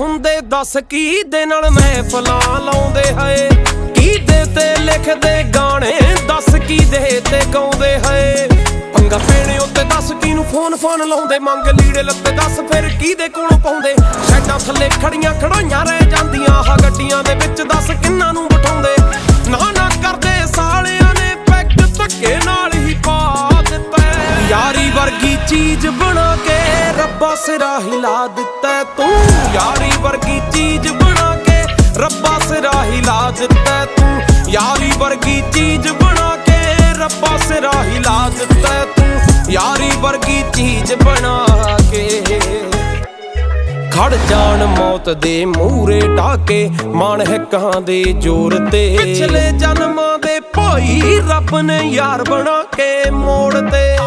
ਹੁੰਦੇ, ਦੱਸ ਕੀ ਦੇ ਨਾਲ ਮਹਿਫਲਾਂ ਲਾਉਂਦੇ ਹਏ? ਕੀ ਦੇ ਤੇ ਲਿਖਦੇ ਗਾਣੇ, ਦੱਸ ਕੀ ਦੇ ਤੇ ਗਾਉਂਦੇ ਹਏ? ਪੰਗਾ ਪੈਣੇ ਉੱਤੇ ਦੱਸ ਕਿਨੂੰ ਫੋਨ ਫੋਨ ਲਾਉਂਦੇ? ਮੰਗ ਲੀੜੇ ਲੱਤੇ ਦੱਸ ਫਿਰ ਕਿਹਦੇ ਕੋਲੋਂ ਪਾਉਂਦੇ? ਸ਼ੈਡਾਂ ਥੱਲੇ ਖੜੀਆਂ, ਖੜੋਈਆਂ ਰਹਿ ਜਾਂਦੀਆਂ, ਆਹ ਗੱਡੀਆਂ ਦੇ ਵਿੱਚ ਦੱਸ ਕਿੰਨਾਂ ਨੂੰ ਬਿਠਾਉਂਦੇ? ਨਾ ਨਾ ਕਰਦੇ ਸਾਲਿਆਂ ਨੇ ਪੈਗ ਧੱਕੇ ਨਾਲ ਹੀ ਪਾ ਦਿੱਤਾ। ਯਾਰੀ ਵਰਗੀ ਚੀਜ਼ ਬਣਾ ਕੇ ਰੱਬਾ ਸਿਰਾ ਹਿਲਾ ਦਿੱਤਾ ਤੂੰ ਯਾਰੀ ਰੱਬਾ ਸਿਰਾ ਹਿਲਾ ਦਿੱਤਾ ਤੂੰ। ਯਾਰੀ ਵਰਗੀ ਚੀਜ਼ ਬਣਾ ਕੇ ਰੱਬਾ ਸਿਰਾ ਹਿਲਾ ਦਿੱਤਾ ਤੂੰ। ਯਾਰੀ ਵਰਗੀ ਚੀਜ਼ ਬਣਾ ਕੇ। ਖੜ ਜਾਣ ਮੌਤ ਦੇ ਮੂਰੇ ਢਾਕੇ, ਮਾਣ ਹਿੱਕਾਂ ਦੇ ਜ਼ੋਰ ਤੇ। ਪਿਛਲੇ ਜਨਮਾਂ ਦੇ ਭਾਈ ਰੱਬ ਨੇ ਯਾਰ ਬਣਾ ਕੇ ਮੋੜ ਤੇ।